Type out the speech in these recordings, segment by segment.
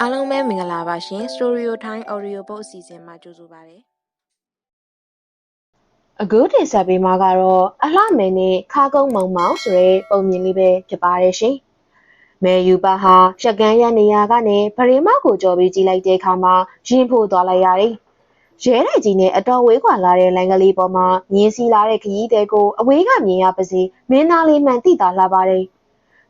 အားလုံးပဲမင်္ဂလာပါရှင် Story Time Audio Book အစီအစဉ်မှာကြိုဆိုပါရစေအခုတင်ဆက်ပေးမှာကတော့အလှမယ်နဲ့ခါကုန်းမောင်မောင်ဆိုတဲ့ပုံမြင်လေးပဲဖြစ်ပါတယ်ရှင်။မဲယူပါဟာရက်ကန်းရနေရာကနေဗရေမောက်ကိုကြော်ပြီးကြည့်လိုက်တဲ့အခါမှာရင်ဖို့သွားလိုက်ရတယ်။ရဲတဲ့ကြီးနဲ့အတော်ဝေးကွာလာတဲ့လိုင်းကလေးပေါ်မှာမြင်းစီလာတဲ့ခရီးသည်ကိုအဝေးကမြင်ရပါစေမင်းသားလေးမှန်တိတာလှပါတယ်။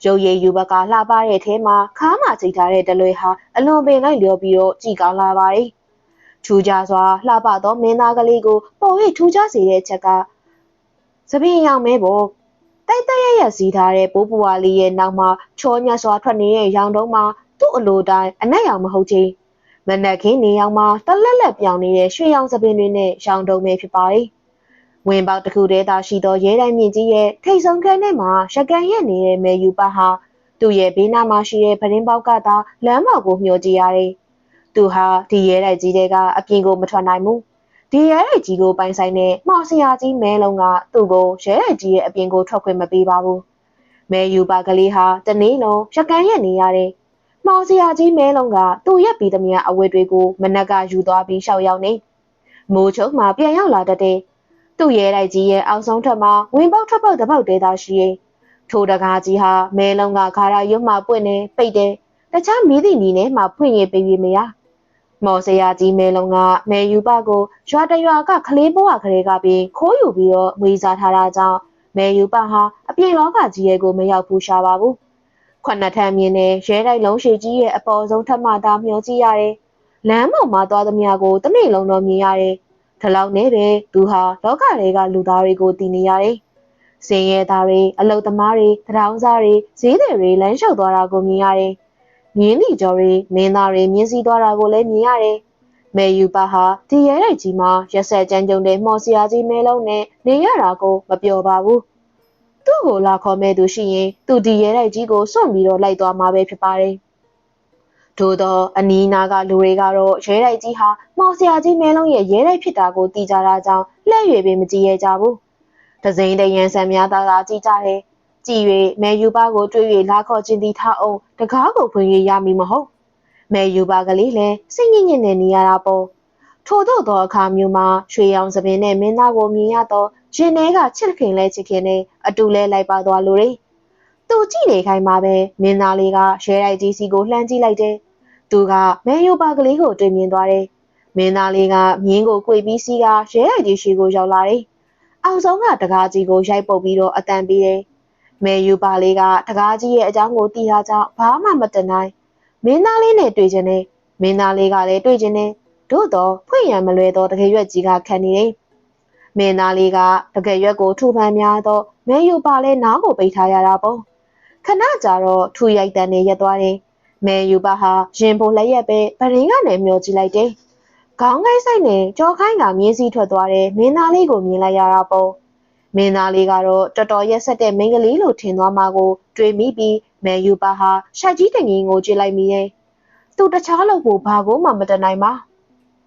ရုပ်ရည်ယူဘကလှပတဲ့အထဲမှာခါးမှချိန်ထားတဲ့တလွဲဟာအလွန်ပင်လိုက်လျော်ပြီးတော့ကြည်ကောင်းလာပါတယ်။ထူးခြားစွာလှပသောမင်းသားကလေးကိုပေါ်၍ထူးခြားစေတဲ့ချက်ကသပင်းရောင်မဲပေါ်တိုက်တိုက်ရရစီးထားတဲ့ပိုးပူဝါလေးရဲ့နောက်မှာချောညက်စွာထွက်နေတဲ့ရောင်တုံးမှာသူ့အလိုတိုင်းအနက်ရောင်မဟုတ်ချေမနက်ခင်းနေရောင်မှာတလက်လက်ပြောင်နေတဲ့ရွှေရောင်သပင်းတွေနဲ့ရောင်တုံးပဲဖြစ်ပါတယ်။ ဝင်ပေါက်တစ်ခုတည်းသာရှိသောရဲတိုင်းမြင့်ကြီးရဲ့ထိတ်ဆုံးခန်းထဲမှာရကန်ရက်နေတဲ့မေယူပါဟာသူ့ရဲ့ဘေးနားမှာရှိတဲ့ပရင်းပေါက်ကသာလမ်းပေါ်ကိုမျှော်ကြည့်ရတယ်။သူဟာဒီရဲတိုက်ကြီးတွေကအပြင်ကိုမထွက်နိုင်ဘူး။ဒီရဲတိုက်ကြီးကိုပိုင်ဆိုင်တဲ့မော်စရာကြီးမဲလုံးကသူ့ကိုရဲတိုက်ကြီးရဲ့အပြင်ကိုထွက်ခွင့်မပေးပါဘူး။မဲယူပါကလေးဟာတနေ့လုံးရကန်ရက်နေရတယ်။မော်စရာကြီးမဲလုံးကသူ့ရက်ပြီးသမျှအဝတ်တွေကိုမနက်ကယူသွားပြီးရှောက်ရောက်နေ။မိုးချုံမှပြန်ရောက်လာတတ်တဲ့ သူ့ရဲတိုက်ကြီးရဲ့အောက်ဆုံးထပ်မှာဝင်ပေါက်ထွက်ပေါက်တစ်ပေါက်တည်းသာရှိရင်ထိုတကားကြီးဟာမဲလုံးကခါရရွတ်မှပွင့်နေပိတ်တယ်တခြားမီးသည့်နီနဲ့မှဖွင့်ရပေးပြီးမရမော်စရာကြီးမဲလုံးကမဲယူပကိုရွာတရွာကခလေးဘဝကလေးကပြီးခိုးယူပြီးတော့ဝေစားထားတာကြောင့်မဲယူပဟာအပြင်လောကကြီးရဲ့ကိုမရောက်ဘူးရှာပါဘူးခွနထမ်းမြင်နဲ့ရဲတိုက်လုံးရှိကြီးရဲ့အပေါ်ဆုံးထပ်မှသာမျောကြည့်ရတယ်လမ်းပေါ်မှာသွားသမျှကိုတစ်နေ့လုံးတော့မြင်ရတယ် ဒီလောက်နဲ့ပဲသူဟာလောကတွေကလူသားတွေကိုတည်နေရတယ်။စင်ရဲသားတွေအလုသမားတွေတရားဥစားတွေဈေးတွေတွေလမ်းလျှောက်သွားတာကိုမြင်ရတယ်။မြင်းလီကျော်တွေမင်းသားတွေမြင်းစည်းသွားတာကိုလည်းမြင်ရတယ်။မေယူပါဟာဒီရဲတိုက်ကြီးမှာရက်ဆက်ကြမ်းကြုံတဲ့မော်စရာကြီးမဲလုံးနဲ့နေရတာကိုမပြောပါဘူး။သူ့ကိုလာခေါ်မဲ့သူရှိရင်သူဒီရဲတိုက်ကြီးကိုစွန့်ပြီးတော့လိုက်သွားမှာပဲဖြစ်ပါတယ်။ ထို့သောအနီးနားကလူတွေကတော့ရဲတိုက်ကြီးဟာမောင်ဆရာကြီးမဲလုံးရဲ့ရဲတိုက်ဖြစ်တာကိုသိကြတာကြောင့်လှည့်ရွေပင်မကြည့်ရကြဘူး။တစိမ့်တရန်ဆန်များသာသာကြည့်ကြတယ်။ကြည်၍မဲယူပါကိုတွေ့၍လာခေါ်ခြင်းသည်ထားအောင်တကားကိုဖွင့်၍ရမည်မဟုတ်။မဲယူပါကလေးလည်းစိတ်ညစ်ညစ်နဲ့နေရတာပေါ့။ထို့သောသောအခါမျိုးမှာရွှေရောင်စပင်နဲ့မင်းသားကိုမြင်ရတော့ရင်ထဲကချစ်ခင်လဲချစ်ခင်နဲ့အတူလဲလိုက်ပါသွားလို့လေ။သူကြည့်နေခိုင်းမှာပဲမင်းသားလေးကရဲတိုက်ကြီးစီကိုလှမ်းကြည့်လိုက်တယ် သူကမဲယိုပါကလေးကိုတွေ့မြင်သွားတယ်။မင်းသားလေးကမြင်းကိုကြွေပြီးစီးကရဲရိုက်ကြီးရှိကိုရောက်လာတယ်။အောင်ဆုံးကတကားကြီးကိုရိုက်ပုတ်ပြီးတော့အတန်ပေးတယ်။မဲယိုပါလေးကတကားကြီးရဲ့အကြောင်းကိုသိထားကြောင်းဘာမှမတနိုင်။မင်းသားလေးနဲ့တွေ့ခြင်းနဲ့မင်းသားလေးကလည်းတွေ့ခြင်းနဲ့တို့တော့ဖွင့်ရမလွဲတော့တကယ်ရွက်ကြီးကခံနေတယ်။မင်းသားလေးကတကယ်ရွက်ကိုထူပန်းများတော့မဲယိုပါလေးနားကိုပိတ်ထားရတာပေါ့။ခဏကြာတော့ထူရိုက်တန်နဲ့ရက်သွားတယ်။ မဲယူပါဟာရင်ပိုလျက်ပဲဗရင်ကနေမျောကြည့်လိုက်တယ်။ခေါင်းကိုင်းဆိုင်နဲ့ကြောခိုင်းကမြင်းစည်းထွက်သွားတဲ့မင်းသားလေးကိုမြင်လိုက်ရတာပေါ့။မင်းသားလေးကတော့တော်တော်ရက်ဆက်တဲ့မိန်းကလေးလို့ထင်သွားမှကိုတွေးမိပြီးမဲယူပါဟာရှိုက်ကြီးတငင်းကိုကြည့်လိုက်မိရဲ့။သူတခြားလို့ကိုဘာကိုမှမတနိုင်ပါ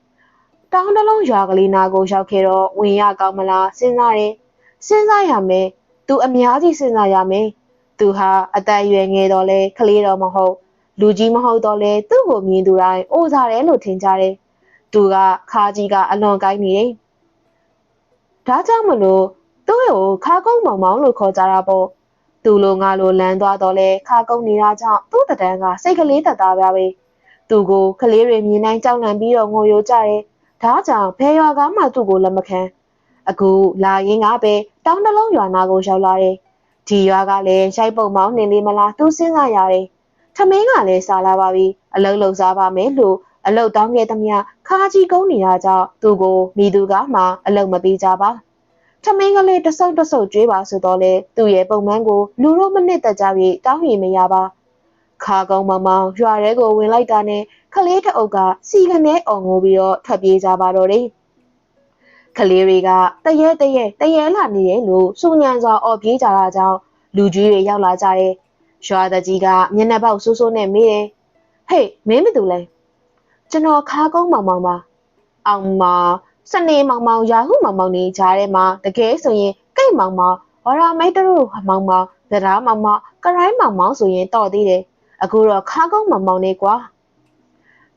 ။တောင်းတလုံးရွာကလေးနာကိုရောက်ခဲ့တော့ဝင်ရကောင်းမလားစဉ်းစားတယ်။စဉ်းစားရမယ်။ तू အများကြီးစဉ်းစားရမယ်။ तू ဟာအသက်အရွယ်ငယ်တော့လဲကလေးတော့မဟုတ်။ လူကြီးမဟုတ်တော့လဲသူ့ကိုမြင်သူတိုင်းအိုစားတယ်လို့ထင်ကြတယ်။သူကခါကြီးကအလွန်ကိုင်းနေတယ်။ဒါကြောင့်မလို့သူ့ကိုခါကုန်းမောင်မောင်လို့ခေါ်ကြတာပေါ့။သူလိုငါလိုလမ်းသွားတော့လဲခါကုန်းနေတာကြောင့်သူ့တတန်းကစိတ်ကလေးတသားပါပဲ။သူကိုကလေးတွေမြင်တိုင်းကြောက်လန့်ပြီးတော့ငိုယိုကြတယ်။ဒါကြောင့်ဘယ်ရွာကမှသူ့ကိုလက်မခံ။အခုလာရင်းကပဲတောင်းတလုံးရွာနာကိုရောက်လာတယ်။ဒီရွာကလည်းရိုက်ပုတ်မောင်းနေလေမလားသူစဉ်းစားရတယ်။ ထမင်းကလည်းစားလာပါပြီအလုတ်လုံစားပါမယ်လို့အလုတ်တောင်းခဲ့သမျှခါကြီးကုန်းနေတာကြောင့်သူ့ကိုမိသူကမှအလုတ်မပေးကြပါထမင်းကလေးတဆုပ်တဆုပ်ကျွေးပါဆိုတော့လေသူ့ရဲ့ပုံမှန်ကိုလူတို့မနစ်သက်ကြပြီးတောင်းရင်မရပါခါကုန်းမမောင်ရွာထဲကိုဝင်လိုက်တာနဲ့ခလေးတအုပ်ကစီကနေအော်ငိုပြီးတော့ထွက်ပြေးကြပါတော့တယ်ကလေးတွေကတရဲတရဲတရဲလာနေတယ်လို့စူညံစွာအော်ပြေးကြတာကြောင့်လူကြီးတွေရောက်လာကြတယ် ရွာသားကြီးကမျက်နှာပေါက်ဆိုးဆိုးနဲ့မေးတယ်ဟေးမင်းမတူလဲကျွန်တော်ခါကုန်းမောင်မောင်ပါအောင်မစနေမောင်မောင်ရာဟုမောင်မောင်နေကြားထဲမှာတကယ်ဆိုရင်ကိတ်မောင်မောင်ဝရမိုက်တရုမောင်မောင်သဒ္ဓါမောင်မောင်ကရိုင်းမောင်မောင်ဆိုရင်တော့သေးတယ်အခုတော့ခါကုန်းမမောင်နေကွာ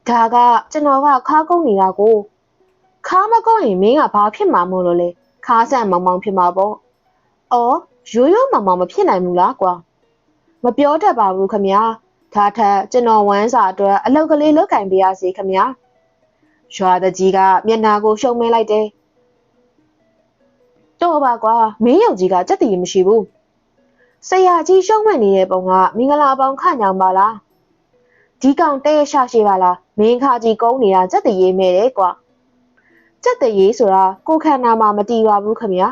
ဒါကကျွန်တော်ကခါကုန်းနေတာကိုခါမကုန်းရင်မင်းကဘာဖြစ်မှာမို့လို့လဲခါဆန့်မောင်မောင်ဖြစ်မှာပေါ့အော်ရိုးရိုးမောင်မောင်မဖြစ်နိုင်ဘူးလားကွာ မပြောတတ်ပါဘူးခမညာဒါထက်ကျွန်တော်ဝမ်းစာအတွက်အလောက်ကလေးလုတ်ကင်ပေးရစီခမညာရွာတကြီးကမျက်နာကိုရှုံမင်းလိုက်တယ်တော့ပါကွာမင်းရုပ်ကြီးကစက်တည်မရှိဘူးဆရာကြီးရှုံးမှန်နေတဲ့ပုံကမင်္ဂလာပေါင်းခညောင်ပါလားဒီကောင်တဲ့ရရှာရှိပါလားမင်းခါကြီးကုန်းနေတာစက်တည်ရေးမဲ့တယ်ကွာစက်တည်ရေးဆိုတာကိုခန္ဓာမှာမတီးပါဘူးခမညာ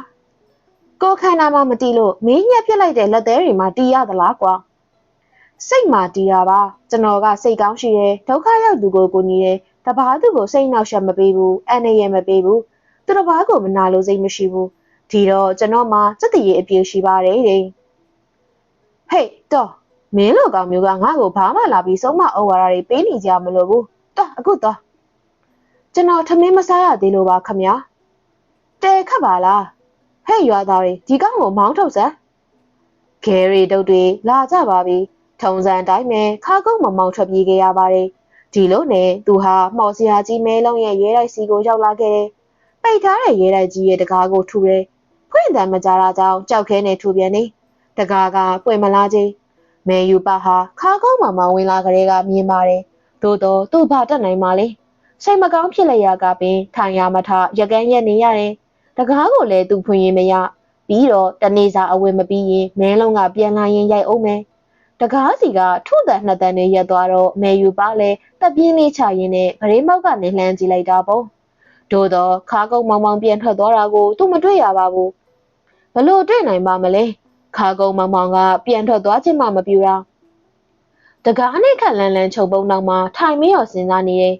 ကိုခန္ဓာမှာမတီးလို့မင်းညက်ပြစ်လိုက်တဲ့လက်သေးတွေမှာတီးရသလားကွာစိတ်မှာတီးတာပါကျွန်တော်ကစိတ်ကောင်းရှိတယ်ဒုက္ခရောက်သူကိုကိုညီတယ်တပားသူကိုစိတ်နှောက်ရှက်မပေးဘူးအန်နေရမပေးဘူးသူတစ်ပါးကိုမနာလို့စိတ်မရှိဘူးဒီတော့ကျွန်တော်မှစက်တရေအပြည့်ရှိပါတယ်တဲ့ဟေးတော့မင်းလိုကောင်မျိုးကငါ့ကိုဘာမှလာပြီးဆုံးမဩဝါဒတွေပေးနေကြမလို့ဘူးတော့အခုတော့ကျွန်တော်ထမင်းမစားရသေးလို့ပါခမညာတဲခတ်ပါလား ဟဲ့ရွာသားတွေဒီကောင်ကိုမောင်းထုတ်စမ်းဂယ်ရီတုတ်တွေလာကြပါပြီထုံစံတိုင်းပဲခါကုန်းမမောင်းထွက်ပြေးခဲ့ရပါတယ်ဒီလိုနဲ့သူဟာမော်စရာကြီးမဲလုံးရဲ့ရဲတိုက်စီကိုရောက်လာခဲ့တယ်ပိတ်ထားတဲ့ရဲတိုက်ကြီးရဲ့တကားကိုထူတယ်ဖွင့်တယ်မကြတာကြောင့်ကြောက်ခဲနဲ့ထူပြန်နေတကားကပွင့်မလားချင်းမဲယူပါဟာခါကုန်းမမောင်းဝင်လာကလေးကမြင်ပါတယ်သို့တော့သူ့ဘာတက်နိုင်မှလဲစိတ်မကောင်းဖြစ်လိုက်ရကပင်ထိုင်ရမထရကန်းရက်နေရတယ် တကားကိုလည်းသူဖွင့်ရင်မရပြီးတော့တနေစာအဝယ်မပြီးရင်မဲလုံးကပြန်လာရင်ရိုက်အောင်မယ်တကားစီကထုတဲ့နှစ်တန်နဲ့ရက်သွားတော့မဲယူပါလဲတပ်ပြင်းလေးချရင်းနဲ့ဗရင်မောက်ကနေလှမ်းကြည့်လိုက်တာပေါ့တို့တော့ခါကုန်းမောင်မောင်ပြန်ထွက်သွားတာကိုသူမတွေ့ရပါဘူးဘလို့တွေ့နိုင်ပါမလဲခါကုန်းမောင်မောင်ကပြန်ထွက်သွားခြင်းမှမပြူတာတကားနဲ့ခက်လန်းလန်းချုပ်ပုံနောက်မှာထိုင်မရောစဉ်းစားနေတယ်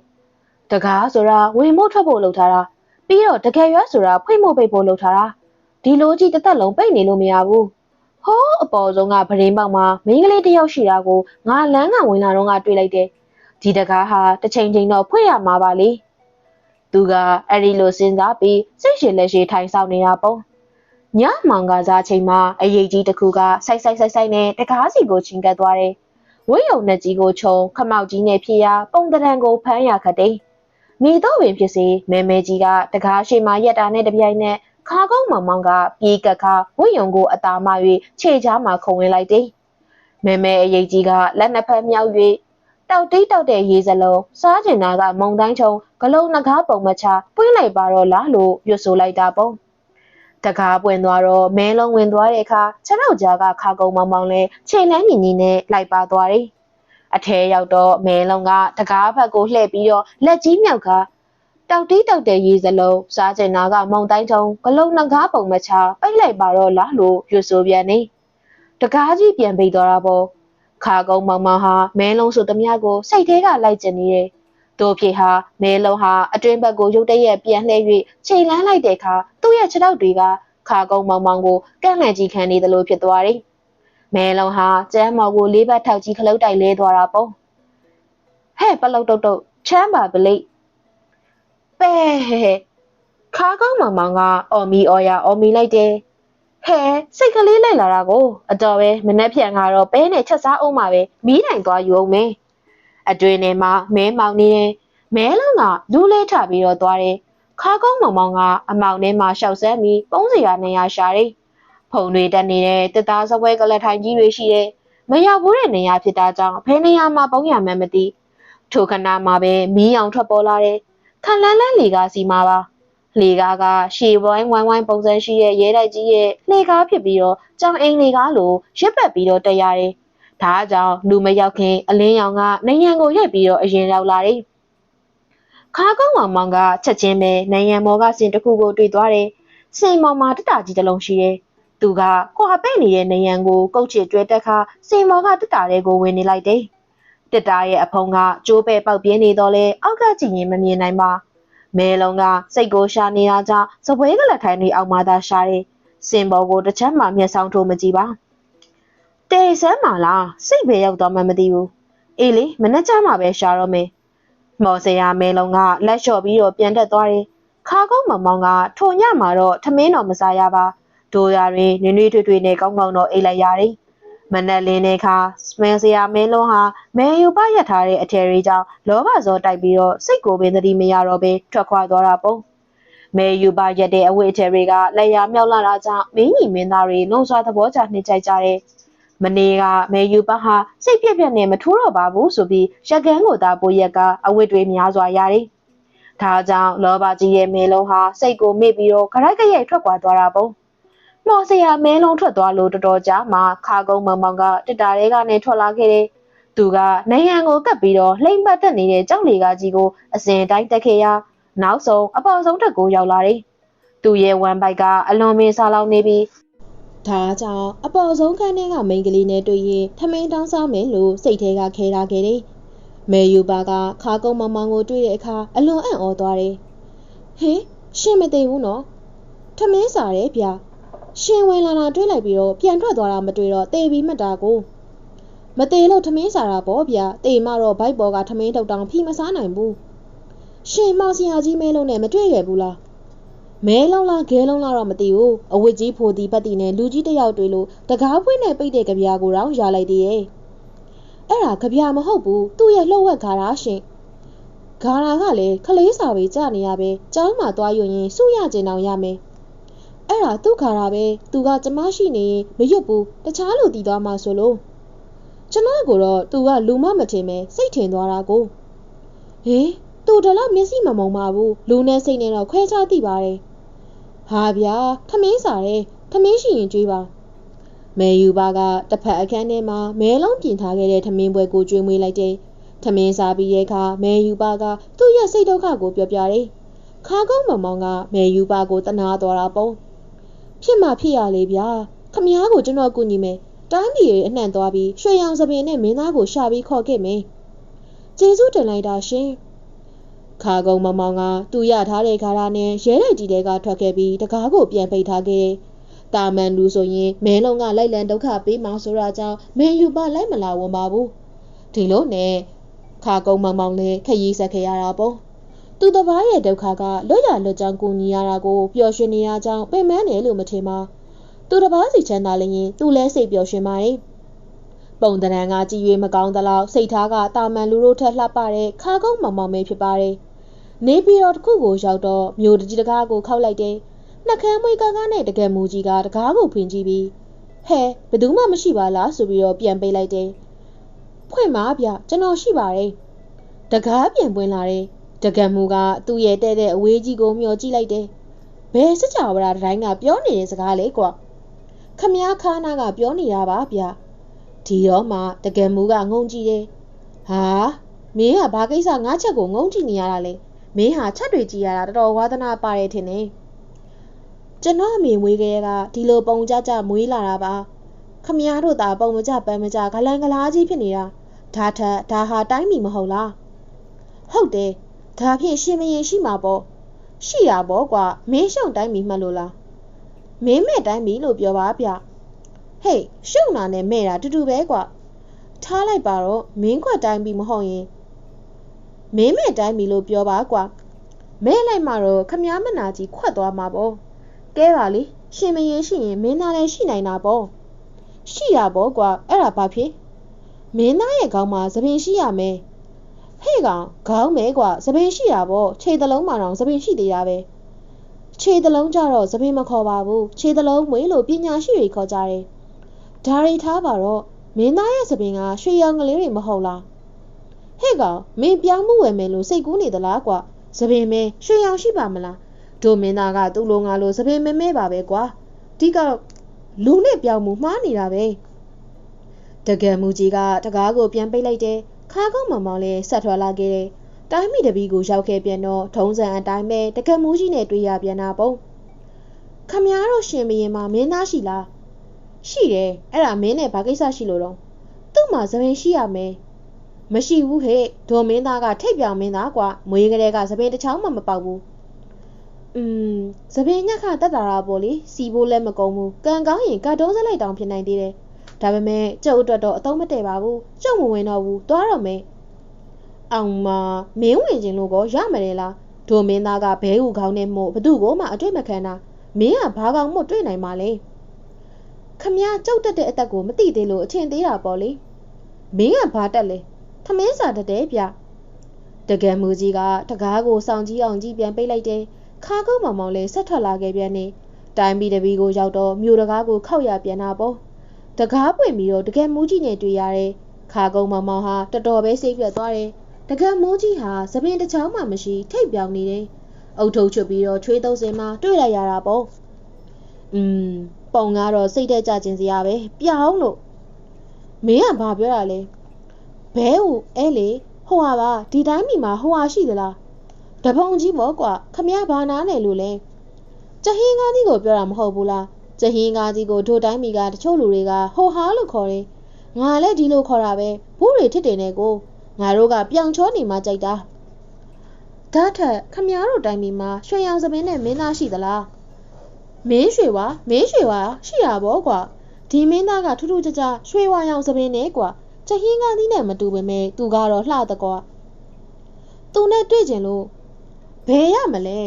တကားဆိုတာဝင်မို့ထွက်ဖို့လှုပ်ထားတာ ပြီးတော့တကယ်ရွက်ဆိုတာဖွင့်မို့ပိတ်ဖို့လှုပ်ထားတာဒီလိုကြီးတစ်သက်လုံးပိတ်နေလို့မရဘူးဟောအပေါ်ဆုံးကဗရင်ပေါက်မှာမိန်းကလေးတစ်ယောက်ရှိတာကိုငါလမ်းကဝင်လာတော့ကတွေ့လိုက်တယ်ဒီတကားဟာတစ်ချိန်ချိန်တော့ဖွင့်ရမှာပါလေသူကအဲ့ဒီလိုစဉ်းစားပြီးစိတ်ရှင်လက်ရှိထိုင်ဆောင်နေတာပုံညမောင်ကစားချိန်မှာအရေးကြီးတစ်ခုကဆိုက်ဆိုက်ဆိုက်ဆိုက်နဲ့တကားစီကိုချင်းကပ်သွားတယ်ဝိယုံနဲ့ကြီးကိုခြုံခမောက်ကြီးနဲ့ဖြေရပုံတရံကိုဖမ်းရခတ်တယ် မိတော့ပင်ဖြစ်စေမဲမဲကြီးကတကားရှိမှရက်တာနဲ့တပြိုင်နက်ခါကုန်းမောင်မောင်ကပြေးကခါဝိယုံကိုအသာမ၍ခြေချားမှခုံဝင်လိုက်တယ်မဲမဲအရေးကြီးကလက်နှစ်ဖက်မြောက်၍တောက်တိတ်တောက်တဲ့ရေစလုံးစားကျင်နာကမုံတိုင်းချုံဂလုံးနှကားပုံမချပွင့်လိုက်ပါတော့လားလို့ရွတ်ဆိုလိုက်တာပေါ့တကားပွင့်သွားတော့မဲလုံးဝင်သွားတဲ့အခါခြေထောက်ကြားကခါကုန်းမောင်မောင်လဲချိန်လန်းညီညီနဲ့လိုက်ပါသွားတယ် အထဲရောက်တော့မဲလုံးကတကားဘက်ကိုလှည့်ပြီးတော့လက်ကြီးမြောက်ကတောက်တီးတောက်တဲ့ရေစလုံးစားကျင်နာကမုံတိုင်းထုံဂလုံးနှကားပုံမချပိတ်လိုက်ပါတော့လားလို့ရွတ်ဆိုပြန်နေတကားကြီးပြန်ပိတ်သွားတာပေါ့ခါကုန်းမောင်မောင်ဟာမဲလုံးဆိုတမကိုစိတ်သေးကလိုက်ကျင်နေတယ်တို့ဖြစ်ဟာမဲလုံးဟာအတွင်းဘက်ကိုရုတ်တရက်ပြန်လှည့်၍ချိန်လန်းလိုက်တဲ့အခါသူ့ရဲ့ခြေထောက်တွေကခါကုန်းမောင်မောင်ကိုကန့်လန့်ကြီးခံနေသလိုဖြစ်သွားတယ် မဲလုံးဟာကျမ်းမော်ကိုလေးဘက်ထောက်ကြီးခလုတ်တိုက်လဲသွားတာပေါ့ဟဲ့ပလုတ်တုတ်တုတ်ချမ်းပါပလိတ်ပဲခါကောင်းမောင်မောင်ကအော်မီအော်ရအော်မီလိုက်တယ်ဟဲစိတ်ကလေးလိုက်လာတာကိုအတော်ပဲမနှက်ဖြန်ကတော့ပဲနဲ့ချက်စားအောင်ပါပဲမီးတိုင်သွားယူအောင်မယ်အတွင်းထဲမှာမဲမောင်နေတယ်မဲလုံးကလူးလေးထပြီးတော့သွားတယ်ခါကောင်းမောင်မောင်ကအမောင်ထဲမှာရှောက်ဆန်းပြီးပုံးစရာနေရာရှာတယ် ဖုံတွေတက်နေတဲ့တစ်သားစပွဲကလထိုင်ကြီးတွေရှိတယ်မရောက်ဘူးတဲ့နေရာဖြစ်တာကြောင့်ဖဲနေရာမှာပုံရမှန်းမသိထိုခဏမှာပဲမီးအောင်ထွက်ပေါ်လာတယ်ခလန်းလန်းလေကားစီမှာပါလေကားကရှေဝိုင်းဝိုင်းဝိုင်းပုံစံရှိတဲ့ရဲတိုက်ကြီးရဲ့လေကားဖြစ်ပြီးတော့ကြောင်အိမ်လေကားလိုရစ်ပတ်ပြီးတော့တက်ရတယ်။ဒါကြောင့်လူမရောက်ခင်အလင်းရောင်ကနိုင်ငံကိုရိုက်ပြီးတော့အရင်ရောက်လာတယ်။ခါကုန်းမောင်မောင်ကချက်ချင်းပဲနိုင်ငံမော်ကစင်တစ်ခုကိုတွေ့သွားတယ်။စင်မော်မှာတတကြီးတစ်လုံးရှိတယ်။ သူကကွာပဲ့နေတဲ့နိုင်ငံကိုကုတ်ချစ်တွဲတက်ခါစင်မော်ကတတတဲ့ကိုဝင်နေလိုက်တယ်။တစ်တားရဲ့အဖုံးကကျိုးပဲ့ပေါက်ပြင်းနေတော့လဲအောက်ကကြည့်ရင်မမြင်နိုင်ပါမဲလုံးကစိတ်ကိုရှာနေတာကြောင့်စပွဲကလက်ထိုင်နေအောင်မှသာရှာတယ်စင်ဘော်ကိုတစ်ချက်မှမျက်စောင်းထိုးမကြည့်ပါတေဆန်းပါလားစိတ်ပဲရောက်တော့မှမသိဘူးအေးလေမနှက်ကြမှာပဲရှာတော့မယ်မော်စရာမဲလုံးကလက်လျှော့ပြီးတော့ပြန်တက်သွားတယ်ခါကုန်းမောင်မောင်ကထိုညမှာတော့ထမင်းတော်မစားရပါ ဒိုရာတွင်နွေ့နွေ့ထွေထွေနဲ့ကောင်းကောင်းတော့အိတ်လိုက်ရတယ်မနက်လင်းတဲ့အခါစမယ်စရာမင်းလုံးဟာမဲယူပရထားတဲ့အထယ်ရီကြောင့်လောဘဇောတိုက်ပြီးတော့စိတ်ကိုပင်သတိမရတော့ဘဲထွက်ခွာသွားတာပုံမဲယူပရက်တဲ့အဝတ်အထည်တွေကလက်ရမြောက်လာတာကြောင့်မင်းကြီးမင်းသားတွေလုံစွာသဘောကျနှိမ့်ကြိုက်ကြတဲ့မနေ့ကမဲယူပဟာစိတ်ပြက်ပြက်နဲ့မထိုးတော့ပါဘူးဆိုပြီးရက်ကန်းကိုသာပိုးရက်ကအဝတ်တွေများစွာရတယ်ဒါကြောင့်လောဘကြီးရဲ့မဲလုံးဟာစိတ်ကိုမေ့ပြီးတော့ခရိုက်ကရိုက်ထွက်ခွာသွားတာပုံ မော်စရာမဲလုံးထွက်သွားလို့တော်တော်ကြာမှခါကုန်းမောင်မောင်ကတစ်တာရဲကနေထွက်လာခဲ့တယ်။သူကနိုင်ငံကိုကပ်ပြီးတော့လှိမ့်ပတ်သက်နေတဲ့ကြောက်လေကားကြီးကိုအစဉ်တိုင်းတက်ခဲ့ရနောက်ဆုံးအပေါ်ဆုံးတက်ကိုရောက်လာတယ်။သူရဲ့ဝမ်ဘိုက်ကအလွန်မင်းစားလောက်နေပြီးဒါကြောင့်အပေါ်ဆုံးခန်းထဲကမိန်းကလေးနဲ့တွေ့ရင်ထမင်းတောင်းစားမယ်လို့စိတ်ထဲကခဲလာခဲ့တယ်။မေယူပါကခါကုန်းမောင်မောင်ကိုတွေ့တဲ့အခါအလွန်အံ့ဩသွားတယ်။ဟင်ရှင်မသိဘူးနော်။ထမင်းစားတယ်ဗျာ။ ရှင်ဝင်လာတာတွေးလိုက်ပြီးတော့ပြန်ထွက်သွားတာမတွေ့တော့တေပြီးမှတ်တာကိုမသေးလို့ထမင်းစားတာပေါ့ဗျာတေမတော့ဘိုက်ပေါ်ကထမင်းထုတ်တောင်ဖီမစားနိုင်ဘူးရှင်မောင်စရာကြီးမဲလုံးနဲ့မတွေ့ခဲ့ဘူးလားမဲလုံးလားဂဲလုံးလားတော့မသိဘူးအဝတ်ကြီးဖိုတီပတ်တီနဲ့လူကြီးတယောက်တွေ့လို့တကားဖွင့်နဲ့ပိတ်တဲ့ကြပြာကိုတော့ရလိုက်သေးရဲ့အဲ့ဒါကြပြာမဟုတ်ဘူးသူ့ရဲ့လှုပ်ဝက်ခါတာရှင်ဂါရာကလည်းခလေးစာပဲကြာနေရပဲကျောင်းမှာသွားယူရင်စုရကျင်အောင်ရမယ် အဲ့ဒါသူ့ခါတာပဲသူကကျမရှိနေရင်မရွတ်ဘူးတခြားလူတည်သွားမှဆိုလို့ကျွန်တော်ကိုတော့သူကလူမမထင်ပဲစိတ်ထင်သွားတာကိုဟေးသူတလားမျက်စိမမုံပါဘူးလူနဲ့စိတ်နဲ့တော့ခွဲခြားသိပါတယ်ဟာဗျာထမင်းစားတယ်ထမင်းရှိရင်ကြွေးပါမဲယူပါကတစ်ဖက်အခန်းထဲမှာမဲလုံးပြင်ထားခဲ့တဲ့ထမင်းပွဲကိုကျွေးမွေးလိုက်တယ်ထမင်းစားပြီးရဲ့အခါမဲယူပါကသူ့ရဲ့စိတ်ဒုက္ခကိုပြောပြတယ်ခါကုန်းမောင်မောင်ကမဲယူပါကိုတနာသွားတာပေါ့ ဖြစ်မှဖြစ်ရလေဗျာခမ ्या ကိုကျွန်တော်ကူညီမယ်တိုင်းပြည်ရဲ့အနှံ့သွားပြီးရွှေရောင်စပင်နဲ့မင်းသားကိုရှာပြီးခေါ်ခဲ့မယ်ကျေးဇူးတင်လိုက်တာရှင်ခါကုံမမောင်ကသူ့ရထားတဲ့ခါရနဲ့ရဲတဲ့တီတဲကထွက်ခဲ့ပြီးတကားကိုပြန်ပိတ်ထားခဲ့တာမန်လူဆိုရင်မဲလုံးကလိုက်လံဒုက္ခပေးမှဆိုတာကြောင့်မင်းယူပါလိုက်မလာဝန်ပါဘူးဒီလိုနဲ့ခါကုံမမောင်လည်းခရီးဆက်ခဲ့ရတာပေါ့ သူတပားရဲ့ဒုက္ခကလွတ်ရလွတ်ကြောင်းကူညီရတာကိုပျော်ရွှင်နေရကြောင်းပင်ပန်းတယ်လို့မထင်ပါသူတပားစီချမ်းသာလျင်သူလည်းစိတ်ပျော်ရွှင်ပါရဲ့ပုံတရံကကြည်ရွေးမကောင်းသလောက်စိတ်ထားကတာမန်လူတို့ထက်လှပတဲ့ခါကုန်းမောင်မောင်ပဲဖြစ်ပါတယ်နေပြည်တော်တစ်ခုကိုရောက်တော့မြို့တကြီးတကားကိုခောက်လိုက်တယ်နှကမ်းမွေးကားကားနဲ့တကယ်မူကြီးကတကားကိုဖွင့်ကြည့်ပြီးဟဲဘယ်သူမှမရှိပါလားဆိုပြီးတော့ပြန်ပေးလိုက်တယ်ဖွင့်ပါဗျကျွန်တော်ရှိပါတယ်တကားပြန်ပွင့်လာတယ် တကံမူကသူ့ရဲ့တဲ့တဲ့အဝေးကြီးကိုမျောကြည့်လိုက်တယ်။ဘယ်စကြဝဠာတိုင်းကပြောနေတဲ့စကားလေကွာ။ခမည်းခါနာကပြောနေတာပါဗျ။ဒီတော့မှတကံမူကငုံကြည့်တယ်။ဟာမင်းကဘာကိစ္စငါချက်ကိုငုံကြည့်နေရတာလဲ။မင်းဟာချက်တွေကြည့်ရတာတော်တော်ဝါသနာပါတယ်ထင်တယ်။ကျွန်တော်အမေမွေးကလေးကဒီလိုပုံကြကြမွေးလာတာပါ။ခမည်းတို့သာပုံမကြပန်းမကြဂလန်ကလားကြီးဖြစ်နေတာ။ဒါထက်ဒါဟာတိုင်းမီမဟုတ်လား။ဟုတ်တယ် ဒါဖြင့်ရှင်မရင်ရှိမှာပေါ့ရှိတာပေါ့ကွာမင်းရှုံတိုင်းပြီမှတ်လို့လားမင်းမဲ့တိုင်းပြီလို့ပြောပါဗျဟေးရှုံတာနဲ့မဲ့တာတူတူပဲကွာထားလိုက်ပါတော့မင်းခွက်တိုင်းပြီမဟုတ်ရင်မင်းမဲ့တိုင်းပြီလို့ပြောပါကွာမဲ့လိုက်မှတော့ခမားမနာကြီးခွက်သွားမှာပေါ့ကဲပါလေရှင်မရင်ရှိရင်မင်းသားလည်းရှိနိုင်တာပေါ့ရှိတာပေါ့ကွာအဲ့ဒါဘာဖြစ်မင်းသားရဲ့ခေါင်းမှာသပင်ရှိရမယ် ဟဲ့ကောင်ခေါင်းမဲကွာသပင်ရှိတာပေါ့ခြေသလုံးမှတော့သပင်ရှိသေးတာပဲခြေသလုံးကြတော့သပင်မခေါ်ပါဘူးခြေသလုံးမွေးလို့ပညာရှိတွေခေါ်ကြတယ်ဒါရီထားပါတော့မင်းသားရဲ့သပင်ကရွှေရောင်ကလေးတွေမဟုတ်လားဟဲ့ကောင်မင်းပြောင်းမှုဝယ်မယ်လို့စိတ်ကူးနေသလားကွာသပင်မဲရွှေရောင်ရှိပါမလားဒိုမင်းသားကသူ့လိုငါလိုသပင်မဲမဲပါပဲကွာဒီကလူနဲ့ပြောင်းမှုမှားနေတာပဲတကယ်မူကြီးကတကားကိုပြန်ပိတ်လိုက်တယ် ခါကုန်းမောင်မောင်လည်းဆက်ထွက်လာခဲ့တယ်။တိုင်းမိတပီးကိုရောက်ခဲ့ပြန်တော့ထုံးစံအတိုင်းပဲတကက်မူးကြီးနဲ့တွေ့ရပြန်တာပေါ့။ခမည်းတော်ရှင်မရင်မှာမင်းသားရှိလား။ရှိတယ်။အဲ့ဒါမင်းနဲ့ဘာကိစ္စရှိလို့တော့သူ့မှာသပင်ရှိရမယ်။မရှိဘူးဟဲ့။ဒေါ်မင်းသားကထိတ်ပြောင်မင်းသားကွာ။မွေးကလေးကသပင်တစ်ချောင်းမှမပေါက်ဘူး။อืมသပင်ညက်ခတက်တာပေါ့လေစီဖို့လည်းမကုန်းဘူးကံကောင်းရင်ကတ်တုံးစလိုက်တောင်ဖြစ်နိုင်သေးတယ် ဒါပေမဲ့ကျုပ်အတွက်တော့အသုံးမတည့်ပါဘူးကျုပ်မဝင်တော့ဘူးသွားတော့မယ်အောင်မမင်းဝင်ခြင်းလို့ကောရမယ်လေလားဒိုမင်းသားကဘဲဟုခေါင်းနဲ့မို့ဘသူ့ကိုမှအတွေ့မခံတာမင်းကဘာကောင်မို့တွေ့နိုင်မှာလဲခမည်းကြောက်တတ်တဲ့အသက်ကိုမသိသေးလို့အထင်သေးတာပေါ့လေမင်းကဘာတက်လဲထမင်းစာတက်တယ်ဗျတကယ်မူကြီးကတကားကိုစောင့်ကြည့်အောင်ကြည့်ပြန်ပိတ်လိုက်တယ်ခါကုန်းမောင်မောင်လည်းဆက်ထွက်လာခဲ့ပြန်နေတိုင်းပြီးတပီကိုရောက်တော့မြို့တကားကိုခောက်ရပြန်တာပေါ့ တကားပွင့်ပြီးတော့တကယ်မူကြီးနဲ့တွေ့ရတယ်ခါကုန်းမောင်မောင်ဟာတော်တော်ပဲစိတ်ပြတ်သွားတယ်တကယ်မူကြီးဟာသပင်တစ်ချောင်းမှမရှိထိတ်ပြောင်နေတယ်အုတ်ထုတ်ချွတ်ပြီးတော့ချွေးသုံးစင်မှာတွေ့လိုက်ရတာပေါ့อืมပုံကတော့စိတ်တက်ကြခြင်းစရာပဲပြောင်းလို့မင်းကဘာပြောတာလဲဘဲဟူအဲလေဟိုဟာပါဒီတိုင်းမီမှာဟိုဟာရှိသလားတပုံကြီးပေါ့ကွာခမရဘာနာနေလို့လဲကျဟင်းကားကြီးကိုပြောတာမဟုတ်ဘူးလား ကျဟင်းကားကြီးကိုထိုတိုင်းမီကတချို့လူတွေကဟိုဟာလို့ခေါ်တယ်ငါလည်းဒီလိုခေါ်တာပဲဘူးတွေထစ်တယ်နဲ့ကိုငါတို့ကပြောင်ချောနေမှကြိုက်တာဓာတ်ထက်ခမရတို့တိုင်းမီမှာရွှေရောင်စပင်းနဲ့မင်းသားရှိသလားမင်းရွှေဝါမင်းရွှေဝါရှိတာပေါ့ကွာဒီမင်းသားကထူးထူးခြားခြားရွှေဝါရောင်စပင်းနဲ့ကွာချဟင်းကားသီးနဲ့မတူပေမဲ့သူကတော့လှတကွာသူနဲ့တွေ့ကျင်လို့ဘယ်ရမလဲ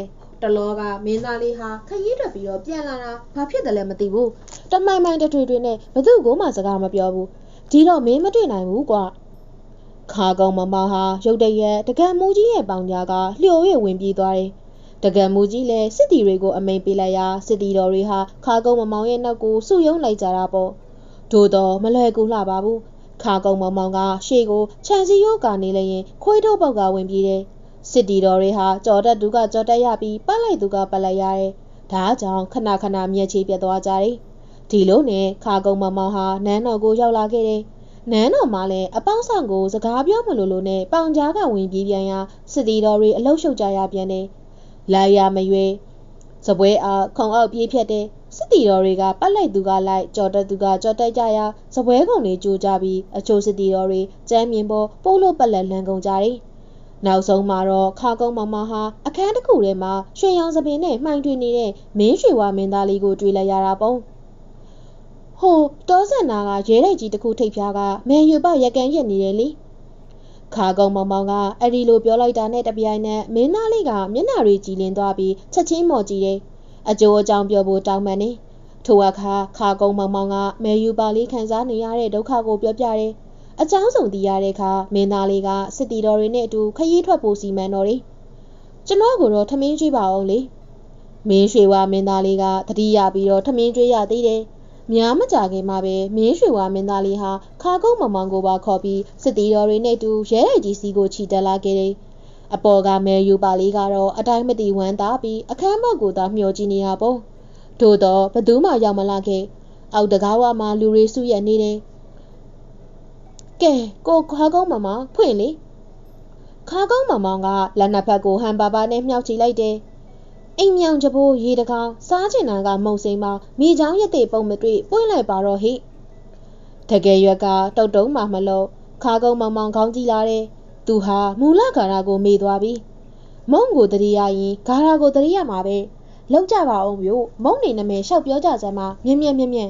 တလောကမင်းသားလေးဟာခရီးထွက်ပြီးတော့ပြန်လာတာဘာဖြစ်တယ်လဲမသိဘူးတမိုင်မိုင်တထွေထွေနဲ့ဘသူ့ကိုမှစကားမပြောဘူးဒီတော့မင်းမတွေ့နိုင်ဘူးကွာခါကောင်မမောင်ဟာရုတ်တရက်တကံမူကြီးရဲ့ပေါင်ကြားကလျှို့၍ဝင်ပြေးသွားတယ်တကံမူကြီးလည်းစစ်တီတွေကိုအမိန်ပေးလိုက်ရာစစ်တီတော်တွေဟာခါကုန်းမမောင်ရဲ့နောက်ကိုစုယုံလိုက်ကြတာပေါ့ဒို့တော့မလွယ်ကူလှပါဘူးခါကုန်းမမောင်ကရှေ့ကိုခြံစည်းရိုးကနေလျင်ခွေးထုတ်ပေါက်ကဝင်ပြေးတယ် စစ်တီတော်တွေဟာကြော်တက်သူကကြော်တက်ရပြီးပတ်လိုက်သူကပတ်လိုက်ရတယ်ဒါကြောင့်ခဏခဏမျက်ခြေပြတ်သွားကြတယ်ဒီလိုနဲ့ခါကုန်းမမောင်ဟာနန်းတော်ကိုရောက်လာခဲ့တယ်နန်းတော်မှာလည်းအပေါင်းဆောင်ကိုစကားပြောမလို့လို့နဲ့ပေါင်ကြားကဝင်ပြေးပြန်ရာစစ်တီတော်တွေအလုရှုပ်ကြရပြန်တယ်လာရမရွေစပွဲအားခုံအောက်ပြေးဖြတ်တဲ့စစ်တီတော်တွေကပတ်လိုက်သူကလိုက်ကြော်တက်သူကကြော်တက်ကြရာစပွဲကုံတွေကြိုးကြပြီးအချို့စစ်တီတော်တွေကျမ်းမြင်ပေါ်ပိုးလို့ပတ်လက်လန်ကုန်ကြတယ် နောက်ဆုံးမှာတော့ခါကုန်းမမဟာအခန်းတစ်ခုထဲမှာရွှေရောင်စပင်နဲ့မှိုင်ထွေနေတဲ့မင်းရွှေဝါမင်းသားလေးကိုတွေ့လိုက်ရတာပေါ့ဟိုတောဆန်နာကရဲတိုက်ကြီးတစ်ခုထိပ်ဖျားကမဲရွပရက်ကန်ရက်နေတယ်လေခါကုန်းမောင်မောင်ကအဲ့ဒီလိုပြောလိုက်တာနဲ့တပြိုင်နက်မင်းသားလေးကမျက်နှာတွေကြည်လင်သွားပြီးချက်ချင်းမော်ကြည့်တယ်အကျိုးအကြောင်းပြောဖို့တောင်းပန်နေထိုအခါခါကုန်းမောင်မောင်ကမဲယူပါလေးခံစားနေရတဲ့ဒုက္ခကိုပြောပြတယ် အကြောင်းစုံတည်ရတဲ့အခါမင်းသားလေးကစစ်တီတော်တွေနဲ့အတူခရီးထွက်ဖို့စီမံတော်တယ်ကျွန်တော်ကတော့ထမင်းကျွေးပါအောင်လေမင်းရွှေဝါမင်းသားလေးကတတိယပြီးတော့ထမင်းကျွေးရသေးတယ်များမကြခင်မှာပဲမင်းရွှေဝါမင်းသားလေးဟာခါကုန်းမမောင်ကိုပါခေါ်ပြီးစစ်တီတော်တွေနဲ့တူရဲရဲကြီးစီကိုခြိတက်လာခဲ့တယ်။အပေါ်ကမဲယူပါလေးကတော့အတိုင်းမတိဝမ်းသားပြီးအခမ်းမကိုသာမျှော်ကြည့်နေတာပေါ့။ထို့တော့ဘသူမှရောက်မလာခဲ့။အောက်တကားဝမှာလူတွေစုရက်နေတယ်။ ကဲကိုခါကုန်းမမောင်ဖွင့်လေ။ခါကုန်းမမောင်ကလက်နှစ်ဖက်ကိုဟန်ပါပါနဲ့မြှောက်ချလိုက်တယ်။အိမ်မြောင်ကြဘိုးရေတကောင်စားချင်တာကမုံစိမ်းမမိချောင်းရက်တဲ့ပုံမတွေ့ပွင့်လိုက်ပါတော့ဟိတကယ်ရွက်ကတုတ်တုံးမှမလို့ခါကုန်းမောင်မောင်ခေါင်းကြည့်လာတယ်သူဟာမူလဂါရာကိုမေ့သွားပြီမုံကိုတရိရရင်ဂါရာကိုတရိရမှာပဲလောက်ကြပါအောင်မျိုးမုံနေနမဲရှောက်ပြောကြစမ်းမမြင်မြင်မြင်မြင်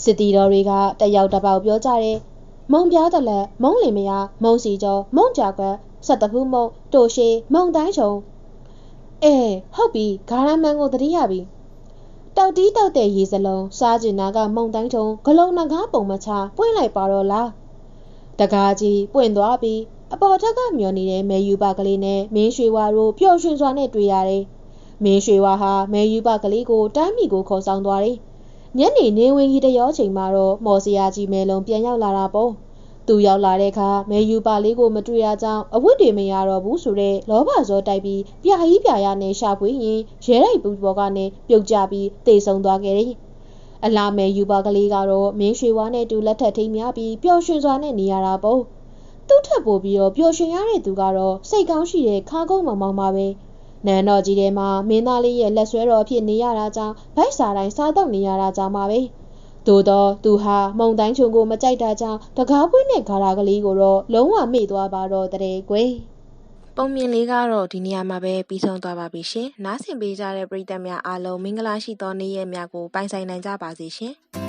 စစ်တီတော်တွေကတယောက်တစ်ပေါက်ပြောကြတယ် မုံပြားတလက်မုံလင်မယားမုံစီကျော်မုံကြကွက်ဆက်တဖူးမုံတိုရှေမုံတိုင်းချုံအဲဟုတ်ပြီဂါရမန်ကိုတတိယပြီတောက်တီးတောက်တဲ့ရေစလုံးစားကျင်နာကမုံတိုင်းထုံဂလုံးနဂါးပုံမချပွင့်လိုက်ပါတော့လားတကားကြီးပွင့်သွားပြီးအပေါ်ထက်ကမျောနေတဲ့မဲယူပါကလေးနဲ့မင်းရွှေဝါတို့ပျော်ရွှင်စွာနဲ့တွေ့ရတယ်မင်းရွှေဝါဟာမဲယူပါကလေးကိုတမ်းမီကိုခေါ်ဆောင်သွားတယ်ညနေနေဝင်ကြီးတရောချိန်မှာတော့မော်စရာကြီးမဲလုံးပြန်ရောက်လာတာပေါ့ သူရောက်လာတဲ့အခါမဲယူပါလေးကိုမတွေ့ရကြောင်းအဝတ်တွေမရတော့ဘူးဆိုတော့လောဘဇောတိုက်ပြီးပြာကြီးပြာရနဲ့ရှာဖွေရင်ရဲရိုက်ပူပေါ်ကနေပြုတ်ကျပြီးတေဆုံသွားခဲ့တယ်။အလားမဲယူပါကလေးကတော့မင်းရွှေဝါနဲ့တူလက်ထက်ထိမ်းများပြီးပျော်ရွှင်စွာနဲ့နေရတာပေါ့။သူ့ထက်ပိုပြီးတော့ပျော်ရွှင်ရတဲ့သူကတော့စိတ်ကောင်းရှိတဲ့ခါကုန်းမောင်မောင်ပါပဲ။နန်းတော်ကြီးထဲမှာမင်းသားလေးရဲ့လက်ဆွဲတော်အဖြစ်နေရတာကြောင့်ဗိုက်စာတိုင်းစားတော့နေရတာကြောင့်ပါပဲ။ သို့တော့သူဟာမုံတိုင်းချုံကိုမကြိုက်တာကြောင့်တကားပွင့်နဲ့ဂါရာကလေးကိုတော့လုံးဝမေ့သွားပါတော့တဲ့ကွယ်ပုံမြင်လေးကတော့ဒီနေရာမှာပဲပြီးဆုံးသွားပါပြီရှင်။နားဆင်ပေးကြတဲ့ပရိသတ်များအားလုံးမင်္ဂလာရှိသောနေ့ရက်များကိုပိုင်ဆိုင်နိုင်ကြပါစေရှင်။